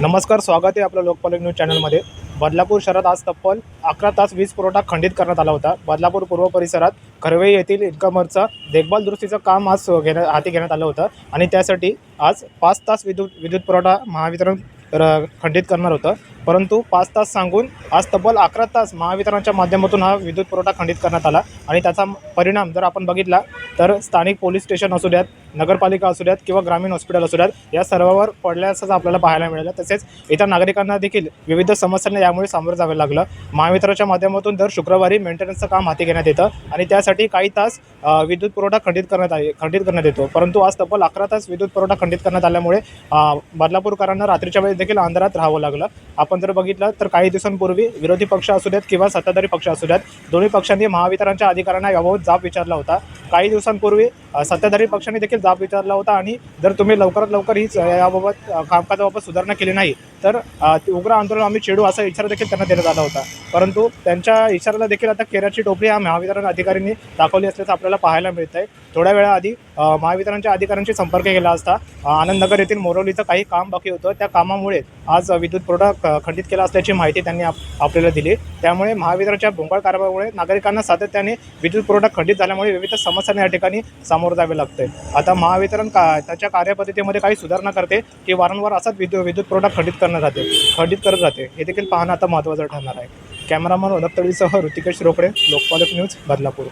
नमस्कार स्वागत आहे आपलं लोकपालक न्यूज चॅनलमध्ये. बदलापूर शहरात आज तब्बल अकरा तास वीज पुरवठा खंडित करण्यात आला होता. बदलापूर पूर्व परिसरात खरवे येथील इन्कमरचं देखभाल दुरुस्तीचं काम आज घेण्यात हाती घेण्यात आलं होतं आणि त्यासाठी आज पाच तास विद्युत विद्युत पुरवठा महावितरण र- खंडित करणार होतं. परंतु पाच तास सांगून आज तब्बल अकरा तास महावितरणाच्या माध्यमातून हा विद्युत पुरवठा खंडित करण्यात आला आणि त्याचा परिणाम जर आपण बघितला तर स्थानिक पोलीस स्टेशन असू द्यात नगरपालिका असू द्यात किंवा ग्रामीण हॉस्पिटल असू द्यात या सर्वावर पडल्याचंच आपल्याला पाहायला मिळालं. तसेच इतर नागरिकांना देखील विविध समस्यांना यामुळे सामोरं जावं लागलं. महावितरणाच्या माध्यमातून दर शुक्रवारी मेंटेनन्सचं काम हाती घेण्यात येतं आणि त्यासाठी काही तास विद्युत पुरवठा खंडित करण्यात आहे खंडित करण्यात येतो. परंतु आज तब्बल अकरा तास विद्युत पुरवठा खंडित करण्यात आल्यामुळे बदलापूरकरांना रात्रीच्या वेळेस देखील अंधारात राहावं लागलं. आपण जर बघितलं तर काही दिवसांपूर्वी विरोधी पक्ष असू द्यात किंवा सत्ताधारी पक्ष असू द्यात दोन्ही पक्षांनी महावितरणच्या अधिकाऱ्यांना याबाबत जाब विचारला होता. काही दिवसांपूर्वी सत्ताधारी पक्षाने देखील जाब विचारला होता आणि जर तुम्ही लवकरात लवकर हीच याबाबत कामकाजाबाबत सुधारणा केली नाही तर उग्र आंदोलन आम्ही छेडू असा इशारा देखील त्यांना देण्यात आला होता. परंतु त्यांच्या इशाऱ्याला देखील आता केराची टोपली हा महावितरण अधिकाऱ्यांनी दाखवली असल्याचं आपल्याला पाहायला मिळत आहे थोड्या वेळाआधी महावितरणच्या अधिकाऱ्यांशी संपर्क केला असता आनंदनगर येथील मोरवलीचं काही काम बाकी होतं. त्या कामामुळे आज विद्युत पुरवठा खंडित केला असल्याची माहिती त्यांनी आप आपल्याला दिली. त्यामुळे महावितरणच्या भोंगाळ कारभारामुळे नागरिकांना सातत्याने विद्युत पुरवठा खंडित झाल्यामुळे विविध समस्यांना या ठिकाणी सामोरं जावे लागते. आता महावितरण का त्याच्या कार्यपद्धतीमध्ये काही सुधारणा करते की वारंवार असाच विद्युत विद्युत पुरवठा खंडित करणं राहते. खंडित करत राहते. हे देखील पाहणं आता महत्त्वाचं ठरणार आहे. कॅमेरामन वनपतळीसह ऋतिकेश रोकडे लोकपालक न्यूज बदलापूर.